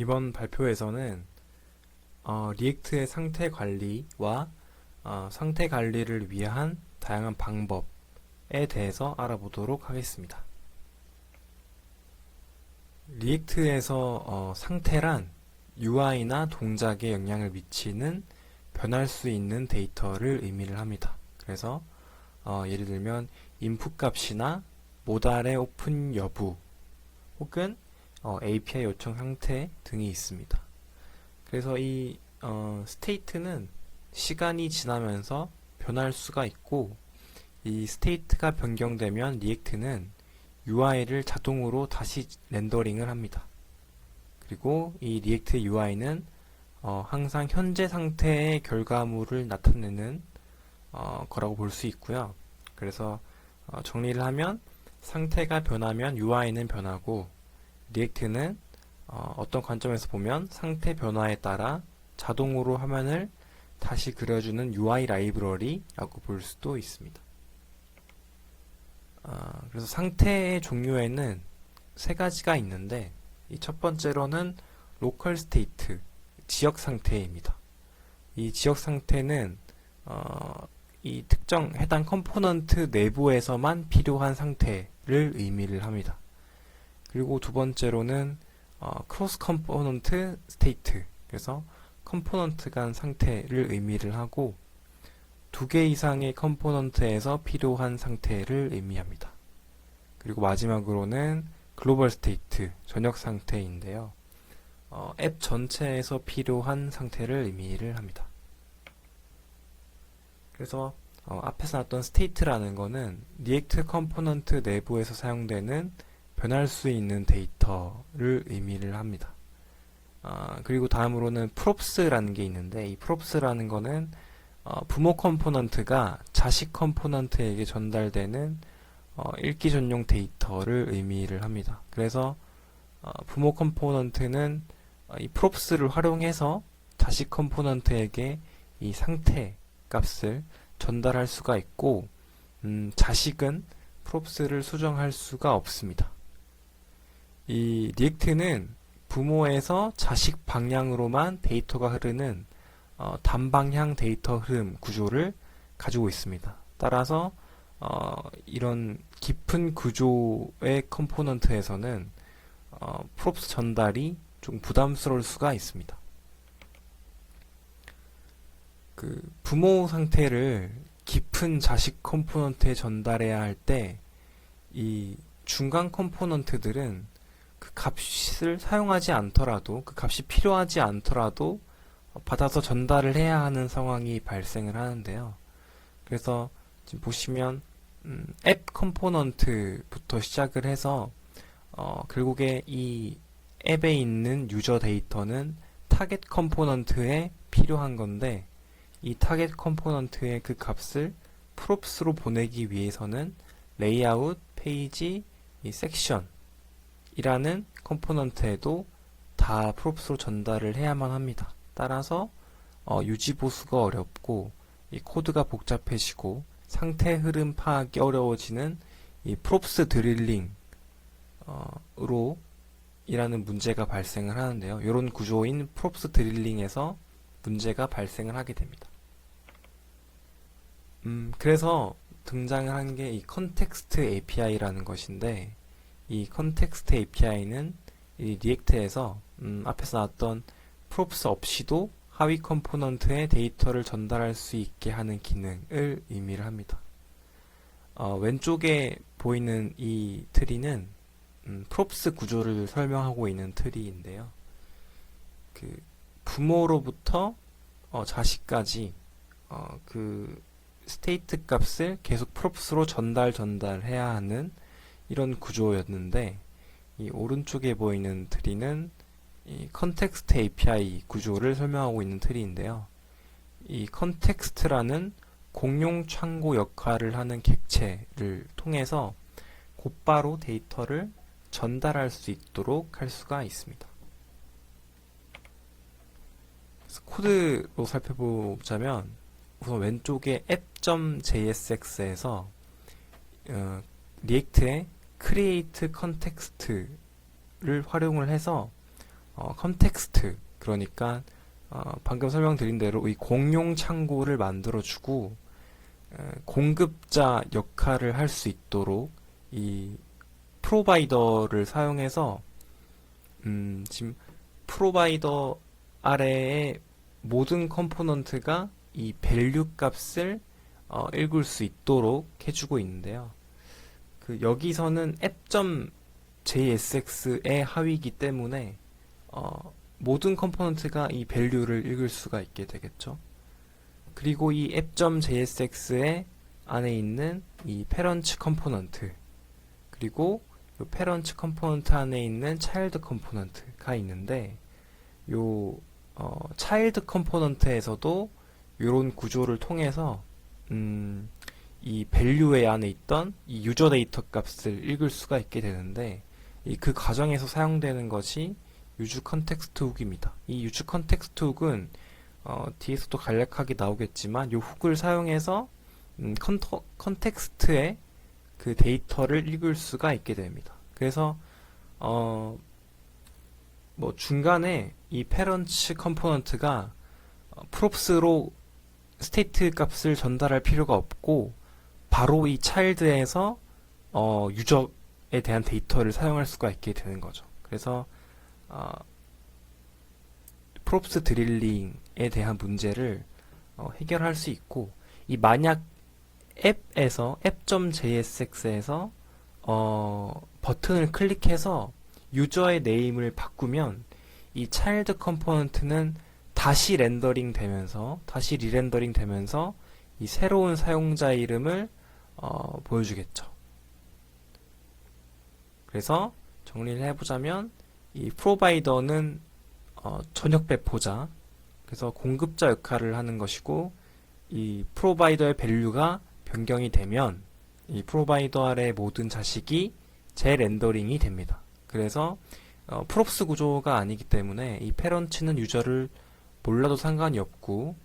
이번 발표에서는 어, 리액트의 상태 관리와 어, 상태 관리를 위한 다양한 방법에 대해서 알아보도록 하겠습니다. 리액트에서 어, 상태란 UI나 동작에 영향을 미치는 변할 수 있는 데이터를 의미를 합니다. 그래서 어, 예를 들면 인풋 값이나 모달의 오픈 여부 혹은 어, API 요청 상태 등이 있습니다. 그래서 이 어, 스테이트는 시간이 지나면서 변할 수가 있고 이 스테이트가 변경되면 리액트는 UI를 자동으로 다시 렌더링을 합니다. 그리고 이 리액트 UI는 어, 항상 현재 상태의 결과물을 나타내는 어, 거라고 볼 수 있고요. 그래서 어, 정리를 하면 상태가 변하면 UI는 변하고 리액트는 어, 어떤 관점에서 보면 상태 변화에 따라 자동으로 화면을 다시 그려주는 UI 라이브러리라고 볼 수도 있습니다. 아, 그래서 상태의 종류에는 세 가지가 있는데 이 첫 번째로는 로컬 스테이트 지역 상태입니다. 이 지역 상태는 어, 이 특정 해당 컴포넌트 내부에서만 필요한 상태를 의미를 합니다. 그리고 두 번째로는 어, 크로스 컴포넌트 스테이트 그래서 컴포넌트 간 상태를 의미를 하고 두 개 이상의 컴포넌트에서 필요한 상태를 의미합니다. 그리고 마지막으로는 글로벌 스테이트 전역 상태인데요. 어, 앱 전체에서 필요한 상태를 의미를 합니다. 그래서 어, 앞에서 나왔던 스테이트라는 거는 리액트 컴포넌트 내부에서 사용되는 변할 수 있는 데이터를 의미를 합니다. 아, 그리고 다음으로는 props라는 게 있는데 이 props라는 거는 어, 부모 컴포넌트가 자식 컴포넌트에게 전달되는 어, 읽기 전용 데이터를 의미를 합니다. 그래서 어, 부모 컴포넌트는 어, 이 props를 활용해서 자식 컴포넌트에게 이 상태 값을 전달할 수가 있고 음, 자식은 props를 수정할 수가 없습니다. 이 리액트는 부모에서 자식 방향으로만 데이터가 흐르는 어, 단방향 데이터 흐름 구조를 가지고 있습니다. 따라서 어, 이런 깊은 구조의 컴포넌트에서는 어, 프롭스 전달이 좀 부담스러울 수가 있습니다. 그 부모 상태를 깊은 자식 컴포넌트에 전달해야 할 때 이 중간 컴포넌트들은 그 값을 사용하지 않더라도 그 값이 필요하지 않더라도 받아서 전달을 해야 하는 상황이 발생을 하는데요. 그래서 지금 보시면 음, 앱 컴포넌트부터 시작을 해서 어, 결국에 이 앱에 있는 유저 데이터는 타겟 컴포넌트에 필요한 건데 이 타겟 컴포넌트의 그 값을 프롭스로 보내기 위해서는 레이아웃, 페이지, 이 섹션 이라는 컴포넌트에도 다 프롭스로 전달을 해야만 합니다. 따라서 어, 유지 보수가 어렵고 이 코드가 복잡해지고 상태 흐름 파악이 어려워지는 이 프롭스 드릴링으로 이라는 문제가 발생을 하는데요. 이런 구조인 프롭스 드릴링에서 문제가 발생을 하게 됩니다. 음, 그래서 등장을 한 게 이 컨텍스트 API라는 것인데 이 컨텍스트 API는 이 리액트에서 음, 앞에서 나왔던 프롭스 없이도 하위 컴포넌트에 데이터를 전달할 수 있게 하는 기능을 의미를 합니다. 어, 왼쪽에 보이는 이 트리는 음, 프롭스 구조를 설명하고 있는 트리인데요. 그 부모로부터 어, 자식까지 어, 그 스테이트 값을 계속 프롭스로 전달 전달해야 하는 이런 구조였는데 이 오른쪽에 보이는 트리는 이 컨텍스트 API 구조를 설명하고 있는 트리인데요. 이 컨텍스트라는 공용 창고 역할을 하는 객체를 통해서 곧바로 데이터를 전달할 수 있도록 할 수가 있습니다. 코드로 살펴보자면 우선 왼쪽에 app.jsx에서 어, 리액트의 create context를 활용을 해서 어, 컨텍스트 그러니까 어, 방금 설명드린 대로 이 공용 창고를 만들어주고 에, 공급자 역할을 할 수 있도록 이 프로바이더를 사용해서 음, 지금 프로바이더 아래에 모든 컴포넌트가 이 밸류 값을 어, 읽을 수 있도록 해주고 있는데요. 그 여기서는 app.jsx의 하위이기 때문에 어, 모든 컴포넌트가 이 밸류를 읽을 수가 있게 되겠죠. 그리고 이 app.jsx의 안에 있는 이 페런츠 컴포넌트 그리고 요 페런츠 컴포넌트 안에 있는 차일드 컴포넌트가 있는데 요 어, 차일드 컴포넌트에서도 이런 구조를 통해서 음, 이 밸류의 안에 있던 이 유저 데이터 값을 읽을 수가 있게 되는데 이 그 과정에서 사용되는 것이 유즈 컨텍스트 훅입니다. 이 유즈 컨텍스트 훅은 어, 뒤에서도 간략하게 나오겠지만 이 훅을 사용해서 음, 컨터, 컨텍스트의 그 데이터를 읽을 수가 있게 됩니다. 그래서 어, 뭐 중간에 이 페런츠 컴포넌트가 어, 프롭스로 스테이트 값을 전달할 필요가 없고 바로 이 차일드에서 어, 유저에 대한 데이터를 사용할 수가 있게 되는 거죠. 그래서 어, 프롭스 드릴링에 대한 문제를 어, 해결할 수 있고 이 만약 앱에서 app.jsx에서 어, 버튼을 클릭해서 유저의 네임을 바꾸면 이 차일드 컴포넌트는 다시 렌더링 되면서 다시 리렌더링 되면서 이 새로운 사용자 이름을 어, 보여주겠죠. 그래서 정리를 해보자면 이 프로바이더는 어, 전역 배포자 그래서 공급자 역할을 하는 것이고 이 프로바이더의 밸류가 변경이 되면 이 프로바이더 아래 모든 자식이 재렌더링이 됩니다. 그래서 어, 프롭스 구조가 아니기 때문에 이 페런츠는 유저를 몰라도 상관이 없고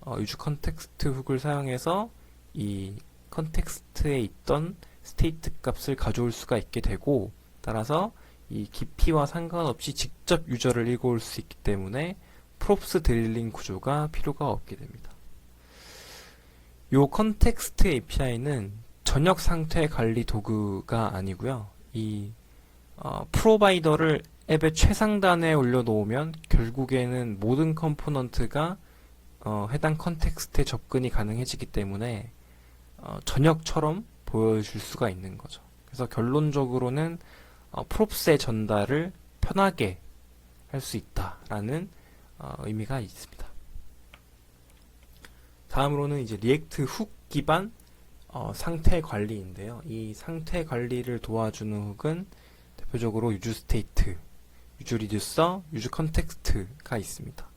어, 유즈 컨텍스트 훅을 사용해서 이 컨텍스트에 있던 스테이트 값을 가져올 수가 있게 되고 따라서 이 깊이와 상관없이 직접 유저를 읽어올 수 있기 때문에 프롭스 드릴링 구조가 필요가 없게 됩니다. 요 컨텍스트 API는 전역 상태 관리 도구가 아니고요. 이 어, 프로바이더를 앱의 최상단에 올려놓으면 결국에는 모든 컴포넌트가 어, 해당 컨텍스트에 접근이 가능해지기 때문에 어, 전역처럼 보여줄 수가 있는 거죠. 그래서 결론적으로는 어, 프롭스의 전달을 편하게 할 수 있다라는 어, 의미가 있습니다. 다음으로는 이제 리액트 훅 기반 어, 상태 관리인데요. 이 상태 관리를 도와주는 훅은 대표적으로 유즈 스테이트, 유즈 리듀서, 유즈 컨텍스트가 있습니다.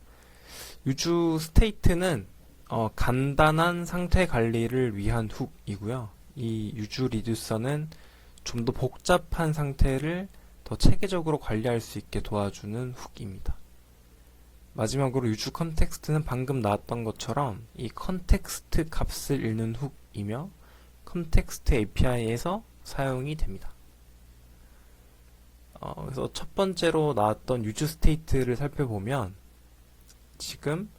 유즈 스테이트는 어, 간단한 상태 관리를 위한 훅이고요. 이 유즈 리듀서는 좀 더 복잡한 상태를 더 체계적으로 관리할 수 있게 도와주는 훅입니다. 마지막으로 유즈 컨텍스트는 방금 나왔던 것처럼 이 컨텍스트 값을 읽는 훅이며 컨텍스트 API에서 사용이 됩니다. 어, 그래서 첫 번째로 나왔던 유즈 스테이트를 살펴보면 지금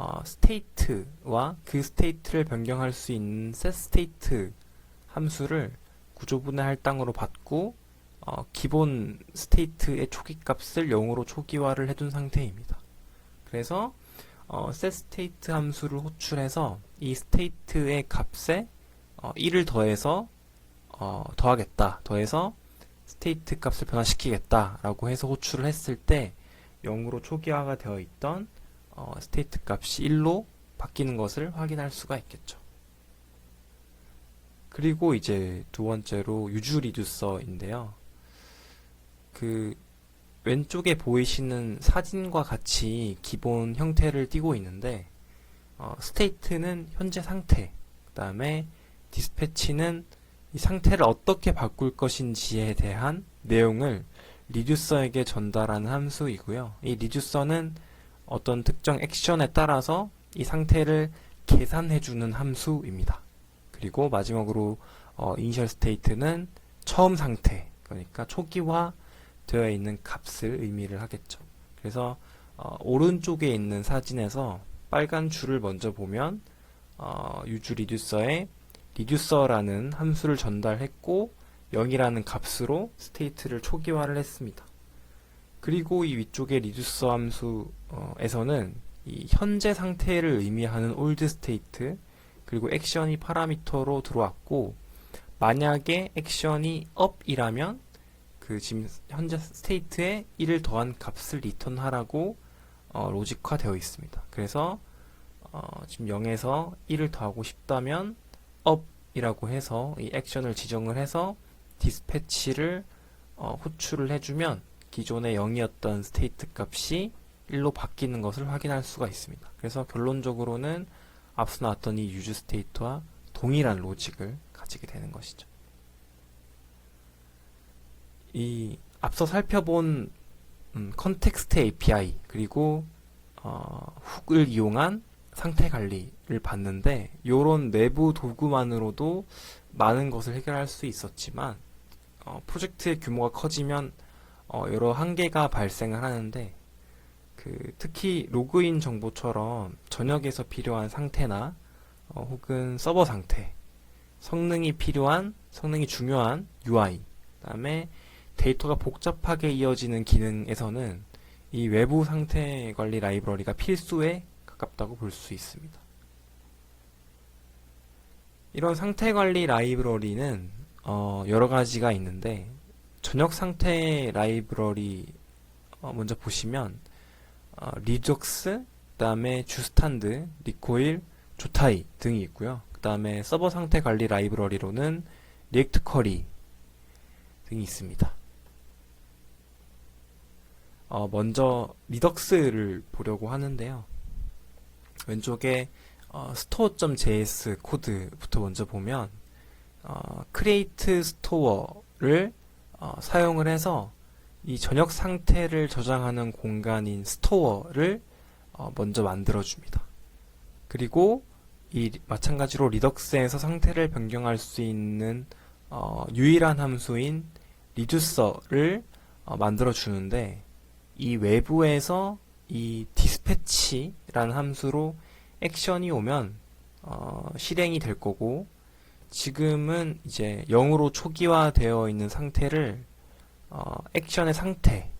어, 스테이트와 그 스테이트를 변경할 수 있는 set state 함수를 구조분해 할당으로 받고 어, 기본 스테이트의 초기 값을 0으로 초기화를 해둔 상태입니다. 그래서 어, set state 함수를 호출해서 이 스테이트의 값에 어, 1을 더해서 어, 더하겠다. 더해서 스테이트 값을 변화시키겠다 라고 해서 호출을 했을 때 0으로 초기화가 되어 있던 어, 스테이트 값이 1로 바뀌는 것을 확인할 수가 있겠죠. 그리고 이제 두 번째로 유즈 리듀서인데요. 그 왼쪽에 보이시는 사진과 같이 기본 형태를 띠고 있는데 어, 스테이트는 현재 상태, 그 다음에 디스패치는 이 상태를 어떻게 바꿀 것인지에 대한 내용을 리듀서에게 전달하는 함수이고요. 이 리듀서는 어떤 특정 액션에 따라서 이 상태를 계산해주는 함수입니다. 그리고 마지막으로 어, 이니셜 스테이트는 처음 상태, 그러니까 초기화 되어 있는 값을 의미를 하겠죠. 그래서 어, 오른쪽에 있는 사진에서 빨간 줄을 먼저 보면 어, 유주 리듀서에 리듀서라는 함수를 전달했고 0이라는 값으로 스테이트를 초기화를 했습니다. 그리고 이 위쪽의 리듀서 함수 에서는 이 현재 상태를 의미하는 올드 스테이트 그리고 액션이 파라미터로 들어왔고 만약에 액션이 up이라면 그 지금 현재 스테이트에 1을 더한 값을 리턴하라고 어, 로직화 되어 있습니다. 그래서 어, 지금 0에서 1을 더하고 싶다면 up이라고 해서 이 액션을 지정을 해서 디스패치를 어, 호출을 해주면 기존의 0이었던 스테이트 값이 1로 바뀌는 것을 확인할 수가 있습니다. 그래서 결론적으로는 앞서 나왔던 이 유즈 스테이트와 동일한 로직을 가지게 되는 것이죠. 이 앞서 살펴본 음, 컨텍스트 API 그리고 어, 훅을 이용한 상태 관리를 봤는데 이런 내부 도구만으로도 많은 것을 해결할 수 있었지만 어, 프로젝트의 규모가 커지면 어, 여러 한계가 발생을 하는데 그 특히 로그인 정보처럼 전역에서 필요한 상태나 어, 혹은 서버 상태, 성능이 필요한 성능이 중요한 UI, 그다음에 데이터가 복잡하게 이어지는 기능에서는 이 외부 상태 관리 라이브러리가 필수에 가깝다고 볼 수 있습니다. 이런 상태 관리 라이브러리는 어, 여러 가지가 있는데 전역 상태 라이브러리 어, 먼저 보시면 어, 리적스, 그 다음에 주스탄드, 리코일, 조타이 등이 있고요. 그 다음에 서버 상태 관리 라이브러리로는 리액트 쿼리 등이 있습니다. 어, 먼저 리덕스를 보려고 하는데요. 왼쪽에 어, store.js 코드부터 먼저 보면 어, create store를 어, 사용을 해서 이 전역 상태를 저장하는 공간인 스토어를 어, 먼저 만들어 줍니다. 그리고 이 마찬가지로 리덕스에서 상태를 변경할 수 있는 어, 유일한 함수인 리듀서를 어, 만들어 주는데 이 외부에서 이 디스패치라는 함수로 액션이 오면 어, 실행이 될 거고 지금은 이제 0으로 초기화되어 있는 상태를 어, 액션의 상태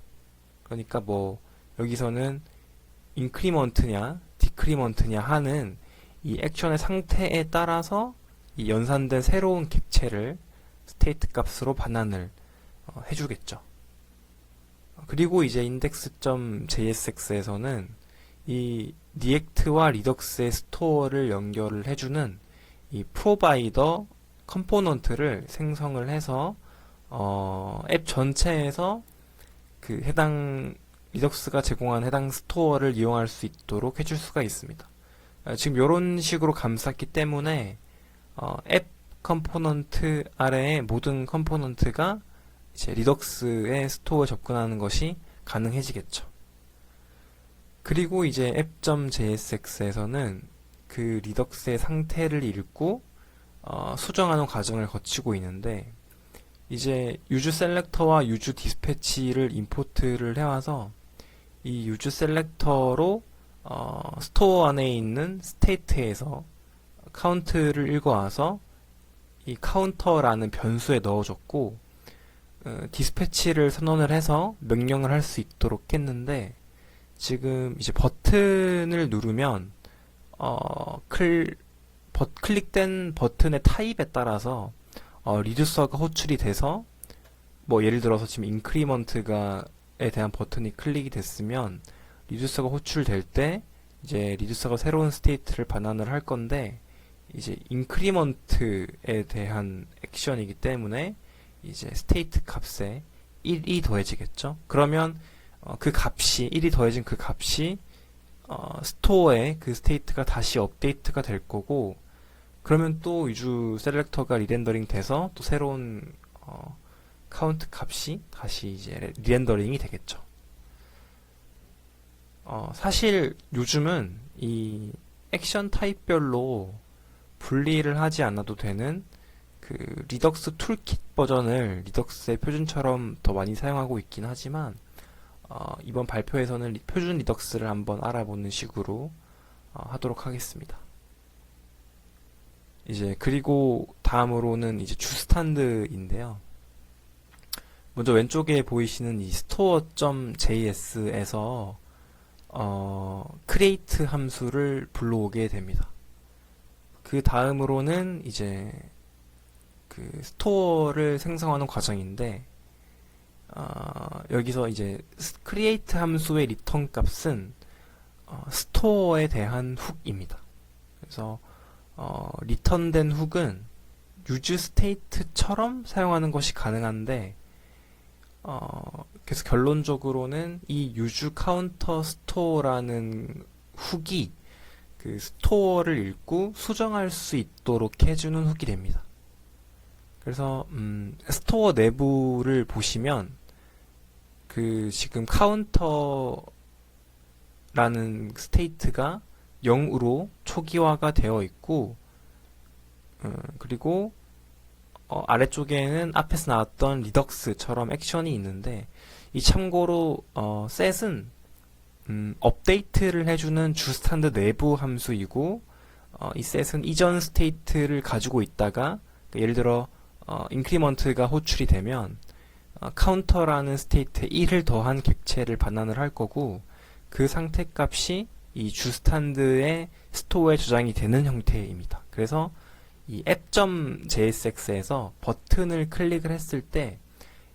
그러니까 뭐 여기서는 인크리먼트냐 디크리먼트냐 하는 이 액션의 상태에 따라서 이 연산된 새로운 객체를 스테이트 값으로 반환을 어, 해주겠죠. 그리고 이제 index.jsx에서는 이 리액트와 리덕스의 스토어를 연결을 해주는 이 프로바이더 컴포넌트를 생성을 해서 어, 앱 전체에서 그 해당 리덕스가 제공한 해당 스토어를 이용할 수 있도록 해줄 수가 있습니다. 어, 지금 이런 식으로 감쌌기 때문에 어, 앱 컴포넌트 아래의 모든 컴포넌트가 이제 리덕스의 스토어에 접근하는 것이 가능해지겠죠. 그리고 이제 app.jsx에서는 그 리덕스의 상태를 읽고 어, 수정하는 과정을 거치고 있는데 이제 유즈 셀렉터와 유즈 디스패치를 임포트를 해와서 이 유즈 셀렉터로 어, 스토어 안에 있는 스테이트에서 카운트를 읽어와서 이 카운터라는 변수에 넣어줬고 어, 디스패치를 선언을 해서 명령을 할 수 있도록 했는데 지금 이제 버튼을 누르면 어, 클, 버, 클릭된 버튼의 타입에 따라서 어, 리듀서가 호출이 돼서 뭐 예를 들어서 지금 인크리먼트가에 대한 버튼이 클릭이 됐으면 리듀서가 호출될 때 이제 리듀서가 새로운 스테이트를 반환을 할 건데 이제 인크리먼트에 대한 액션이기 때문에 이제 스테이트 값에 1이 더해지겠죠. 그러면 어, 그 값이 1이 더해진 그 값이 어, 스토어에 그 스테이트가 다시 업데이트가 될 거고 그러면 또 위주 셀렉터가 리렌더링 돼서 또 새로운 어, 카운트 값이 다시 이제 리렌더링이 되겠죠. 어, 사실 요즘은 이 액션 타입별로 분리를 하지 않아도 되는 그 리덕스 툴킷 버전을 리덕스의 표준처럼 더 많이 사용하고 있긴 하지만 어, 이번 발표에서는 리- 표준 리덕스를 한번 알아보는 식으로 어, 하도록 하겠습니다. 이제 그리고 다음으로는 이제 주스탄드인데요. 먼저 왼쪽에 보이시는 이 store.js에서 어, create 함수를 불러오게 됩니다. 그 다음으로는 이제 그 스토어를 생성하는 과정인데 어, 여기서 이제 create 함수의 리턴 값은 어, 스토어에 대한 훅입니다. 그래서 어, 리턴된 훅은 use state처럼 사용하는 것이 가능한데 어, 그래서 결론적으로는 이 use counter store라는 훅이 그 스토어를 읽고 수정할 수 있도록 해주는 훅이 됩니다. 그래서 음, 스토어 내부를 보시면 그 지금 카운터라는 스테이트가 0으로 초기화가 되어 있고 음, 그리고 어, 아래쪽에는 앞에서 나왔던 리덕스처럼 액션이 있는데 이 참고로 어, set은 음, 업데이트를 해주는 주스탄드 내부 함수이고 어, 이 set은 이전 스테이트를 가지고 있다가 그 예를 들어 어, 인크리먼트가 호출이 되면 어, 카운터라는 스테이트에 1을 더한 객체를 반환을 할 거고 그 상태 값이 이 주스탄드의 스토어에 저장이 되는 형태입니다. 그래서 이 app.jsx에서 버튼을 클릭을 했을 때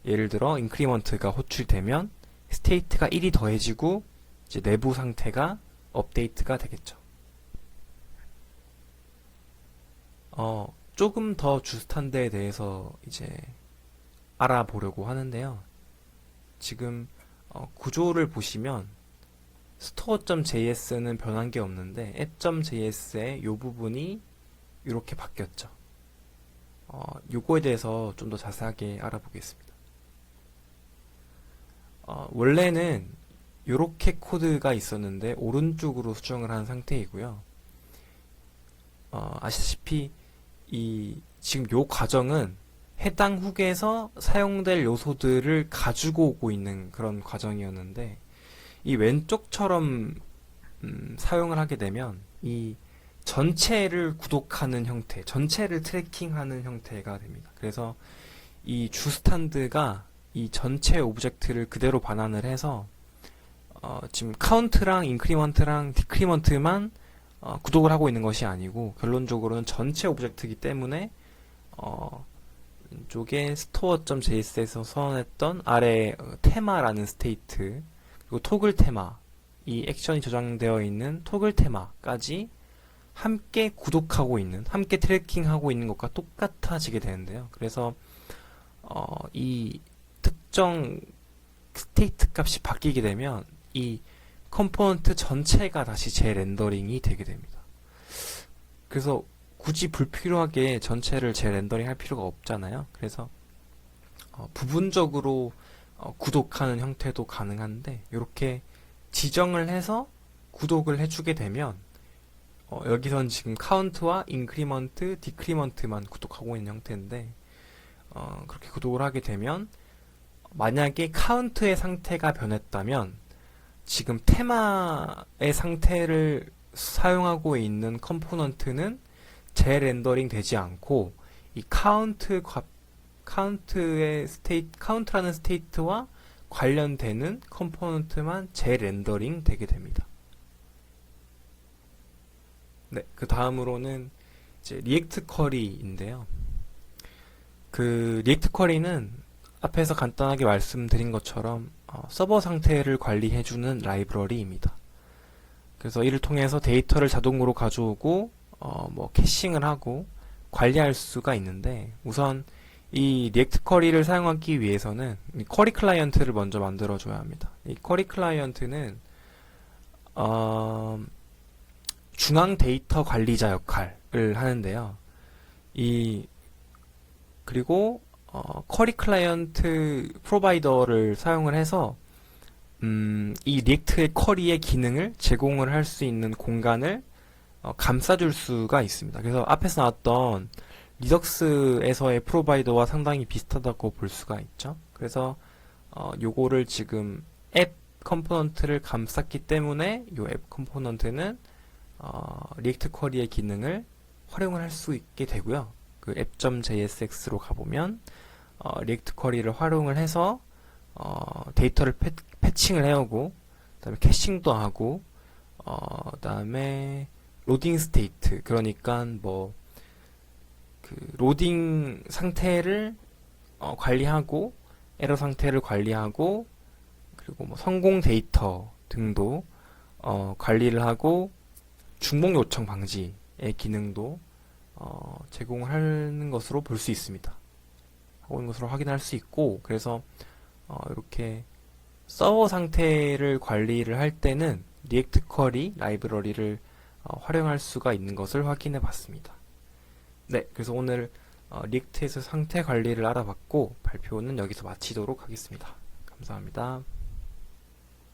예를 들어 인크리먼트가 호출되면 스테이트가 1이 더해지고 이제 내부 상태가 업데이트가 되겠죠. 어, 조금 더 주스탄드에 대해서 이제 알아보려고 하는데요. 지금 어, 구조를 보시면 store.js는 변한 게 없는데 app.js의 이 부분이 이렇게 바뀌었죠. 어, 요거에 대해서 좀 더 자세하게 알아보겠습니다. 어, 원래는 이렇게 코드가 있었는데 오른쪽으로 수정을 한 상태이고요. 어, 아시다시피 이 지금 요 과정은 해당 훅에서 사용될 요소들을 가지고 오고 있는 그런 과정이었는데 이 왼쪽처럼 음, 사용을 하게 되면 이 전체를 구독하는 형태, 전체를 트래킹하는 형태가 됩니다. 그래서 이 주 스탄드가 이 전체 오브젝트를 그대로 반환을 해서 어, 지금 카운트랑 인크리먼트랑 디크리먼트만 어, 구독을 하고 있는 것이 아니고 결론적으로는 전체 오브젝트이기 때문에 어, 왼쪽에 store.js에서 선언했던 아래 어, 테마라는 스테이트 그리고 토글 테마 이 액션이 저장되어 있는 토글 테마까지 함께 구독하고 있는 함께 트래킹하고 있는 것과 똑같아지게 되는데요. 그래서 어, 이 특정 스테이트 값이 바뀌게 되면 이 컴포넌트 전체가 다시 재렌더링이 되게 됩니다. 그래서 굳이 불필요하게 전체를 재렌더링 할 필요가 없잖아요. 그래서 어, 부분적으로 어, 구독하는 형태도 가능한데 이렇게 지정을 해서 구독을 해주게 되면 어, 여기선 지금 카운트와 인크리먼트, 디크리먼트만 구독하고 있는 형태인데 어, 그렇게 구독을 하게 되면 만약에 카운트의 상태가 변했다면 지금 테마의 상태를 사용하고 있는 컴포넌트는 재렌더링 되지 않고 이 카운트 값 카운트의 스테이트 카운트라는 스테이트와 관련되는 컴포넌트만 재렌더링 되게 됩니다. 네, 그 다음으로는 이제 리액트 쿼리인데요. 그 리액트 쿼리는 앞에서 간단하게 말씀드린 것처럼 어, 서버 상태를 관리해주는 라이브러리입니다. 그래서 이를 통해서 데이터를 자동으로 가져오고 어, 뭐 캐싱을 하고 관리할 수가 있는데 우선 이 리액트 쿼리를 사용하기 위해서는 이 쿼리 클라이언트를 먼저 만들어 줘야 합니다. 이 쿼리 클라이언트는 어, 중앙 데이터 관리자 역할을 하는데요. 이 그리고 어, 쿼리 클라이언트 프로바이더를 사용을 해서 음, 이 리액트의 쿼리의 기능을 제공을 할 수 있는 공간을 어, 감싸줄 수가 있습니다. 그래서 앞에서 나왔던 리덕스에서의 프로바이더와 상당히 비슷하다고 볼 수가 있죠. 그래서 어, 요거를 지금 컴포넌트를 감쌌기 때문에 이앱 컴포넌트는 어, 리액트 쿼리의 기능을 활용을 할 수 있게 되고요. 그 app.jsx로 가보면 어, 리액트 쿼리를 활용을 해서 어, 데이터를 패, 패칭을 해오고 그다음에 캐싱도 하고 어, 그다음에 로딩 스테이트 그러니까 뭐 그 로딩 상태를 어, 관리하고 에러 상태를 관리하고 그리고 뭐 성공 데이터 등도 어, 관리를 하고 중복 요청 방지의 기능도 어, 제공하는 것으로 볼 수 있습니다. 하고 있는 것으로 확인할 수 있고 그래서 어, 이렇게 서버 상태를 관리를 할 때는 리액트 쿼리 라이브러리를 어, 활용할 수가 있는 것을 확인해 봤습니다. 네, 그래서 오늘 어, 리액트에서 상태 관리를 알아봤고 발표는 여기서 마치도록 하겠습니다. 감사합니다.